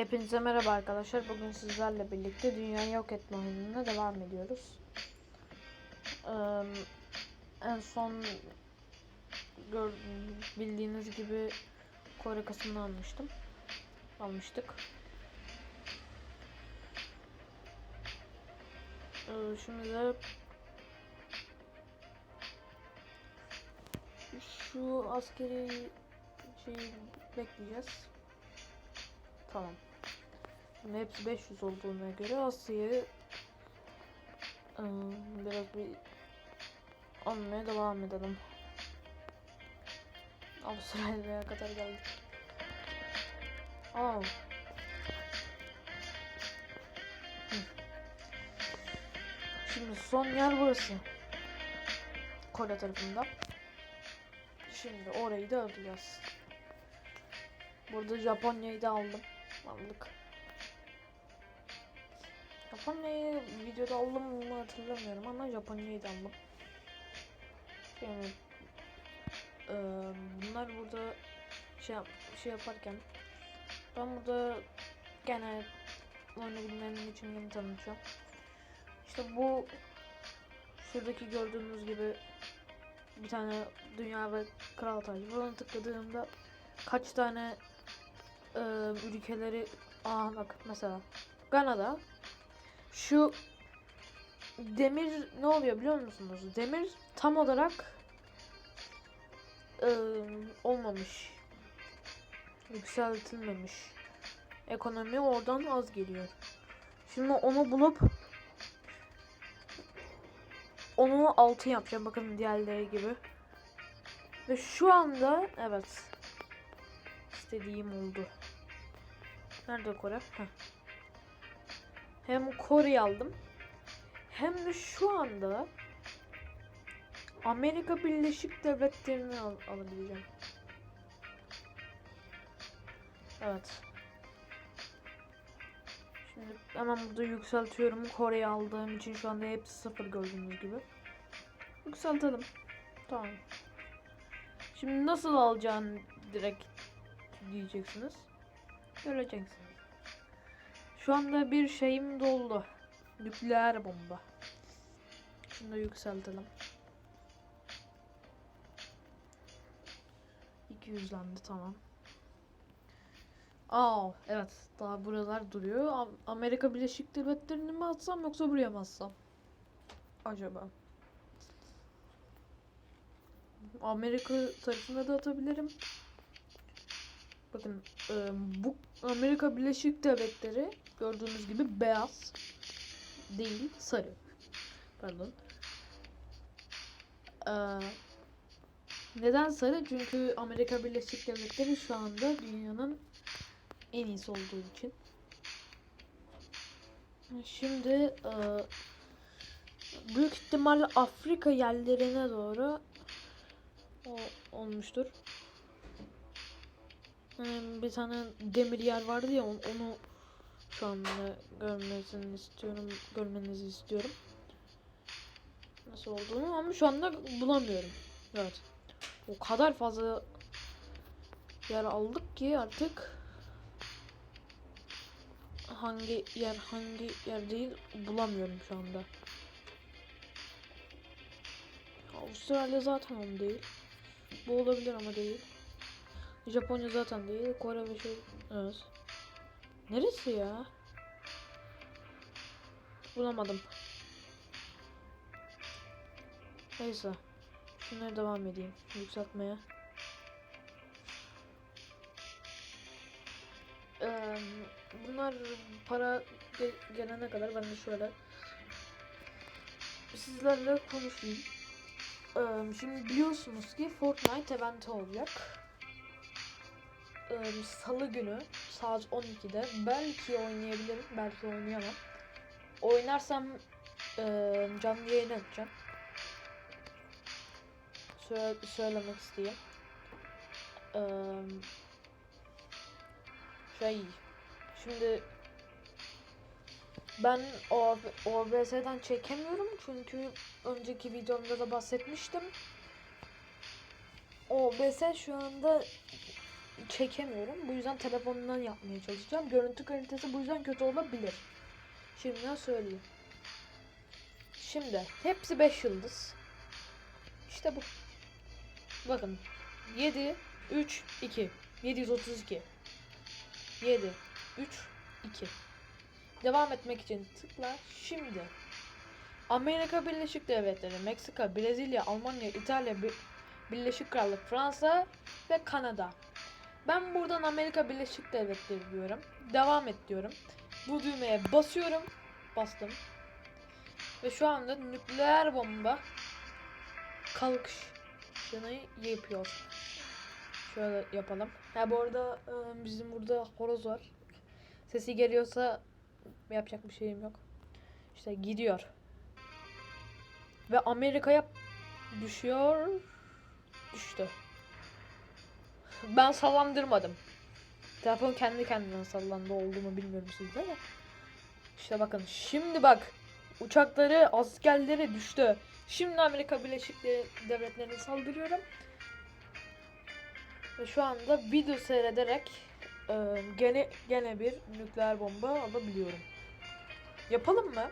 Hepinize merhaba arkadaşlar. Bugün sizlerle birlikte dünyayı yok etme oyununa devam ediyoruz. Eee, en son bildiğiniz gibi Kore kasını almıştım. Almıştık. Eee, şimdi de şu askeri şeyi bekleyeceğiz. Tamam. Şimdi hepsi 500 olduğuna göre Asya'yı ıı, biraz bir almaya devam edelim. Avustralya'ya kadar geldik. Aa. Şimdi son yer burası. Kore tarafında. Şimdi orayı da alacağız. Burada Japonya'yı da aldım. Aldık. Japonya'yı videoda aldım mı hatırlamıyorum ama Japonya'yı da aldım. Yani eee, bunlar burada şey şey yaparken ben burada gene oyunu bilmeyenler için yeni tanıtacağım. İşte bu şuradaki gördüğünüz gibi bir tane dünya ve kral tacı. Buna tıkladığımda kaç tane e, ülkeleri aa bak mesela Gana'da şu demir ne oluyor biliyor musunuz? Demir tam olarak e, olmamış. Yükseltilmemiş. Ekonomi oradan az geliyor. Şimdi onu bulup onu altı yapacağım bakın diğerleri gibi. Ve şu anda evet istediğim oldu. Nerede Kore? Heh. Hem Kore'yi aldım. Hem de şu anda Amerika Birleşik Devletleri'ni al alabileceğim. Evet. Şimdi hemen burada yükseltiyorum. Kore'yi aldığım için şu anda hepsi sıfır gördüğünüz gibi. Yükseltelim. Tamam. Şimdi nasıl alacağını direkt diyeceksiniz. Göreceksiniz. Şu anda bir şeyim doldu. Nükleer bomba. Şunu da yükseltelim. 200'lendi tamam. Aa evet daha buralar duruyor. Am- Amerika Birleşik Devletleri'ni mi atsam yoksa buraya mı atsam? Acaba. Amerika tarafına da atabilirim. Bakın e, bu Amerika Birleşik Devletleri gördüğünüz gibi beyaz değil sarı. Pardon. E, neden sarı? Çünkü Amerika Birleşik Devletleri şu anda dünyanın en iyisi olduğu için. Şimdi e, büyük ihtimalle Afrika yerlerine doğru o olmuştur. Bir tane demir yer vardı ya onu şu anda görmesini istiyorum, görmenizi istiyorum. Nasıl olduğunu ama şu anda bulamıyorum. Evet. O kadar fazla yer aldık ki artık hangi yer hangi yer değil bulamıyorum şu anda. Avustralya zaten onu değil. Bu olabilir ama değil. Japonya zaten değil. Kore ve şey... Evet. Neresi ya? Bulamadım. Neyse. Şunları devam edeyim. Yükseltmeye. Eee, bunlar para ge- gelene kadar ben de şöyle sizlerle konuşayım. Eee, şimdi biliyorsunuz ki Fortnite eventi olacak. Salı günü saat 12'de belki oynayabilirim, belki oynayamam. Oynarsam eee canlı yayın açacağım. Söyle, söylemek isteyeyim. Şey şimdi ben OBS'den çekemiyorum çünkü önceki videomda da bahsetmiştim. OBS şu anda çekemiyorum. Bu yüzden telefonundan yapmaya çalışacağım. Görüntü kalitesi bu yüzden kötü olabilir. Şimdiden söyleyeyim. Şimdi hepsi 5 yıldız. İşte bu. Bakın 7 3 2 732 7 3 2 Devam etmek için tıkla şimdi. Amerika Birleşik Devletleri, Meksika, Brezilya, Almanya, İtalya, Bir- Birleşik Krallık, Fransa ve Kanada. Ben buradan Amerika Birleşik Devletleri diyorum. Devam et diyorum. Bu düğmeye basıyorum. Bastım. Ve şu anda nükleer bomba kalkışını yapıyor. Şöyle yapalım. Ha bu arada e, bizim burada horoz var. Sesi geliyorsa yapacak bir şeyim yok. İşte gidiyor. Ve Amerika'ya düşüyor. Düştü. Ben sallandırmadım. Telefon kendi kendine sallandı olduğumu bilmiyorum sizde de. İşte bakın şimdi bak. Uçakları, askerleri düştü. Şimdi Amerika Birleşik De- Devletleri'ne saldırıyorum. Ve şu anda video seyrederek e, gene gene bir nükleer bomba alabiliyorum. Yapalım mı?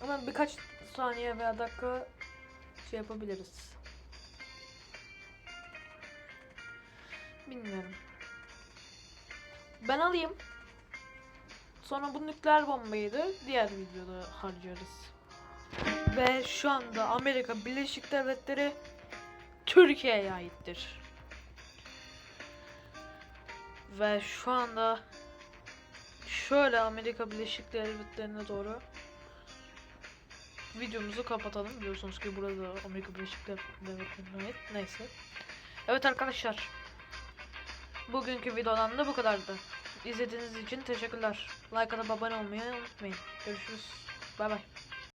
Ama birkaç saniye veya dakika şey yapabiliriz. Bilmiyorum. Ben alayım. Sonra bu nükleer bombayı da diğer videoda harcarız. Ve şu anda Amerika Birleşik Devletleri Türkiye'ye aittir. Ve şu anda şöyle Amerika Birleşik Devletleri'ne doğru videomuzu kapatalım. Biliyorsunuz ki burada Amerika Birleşik Devletleri'ne ait. Neyse. Evet arkadaşlar. Bugünkü videodan da bu kadardı. İzlediğiniz için teşekkürler. Like atıp abone olmayı unutmayın. Görüşürüz. Bay bay.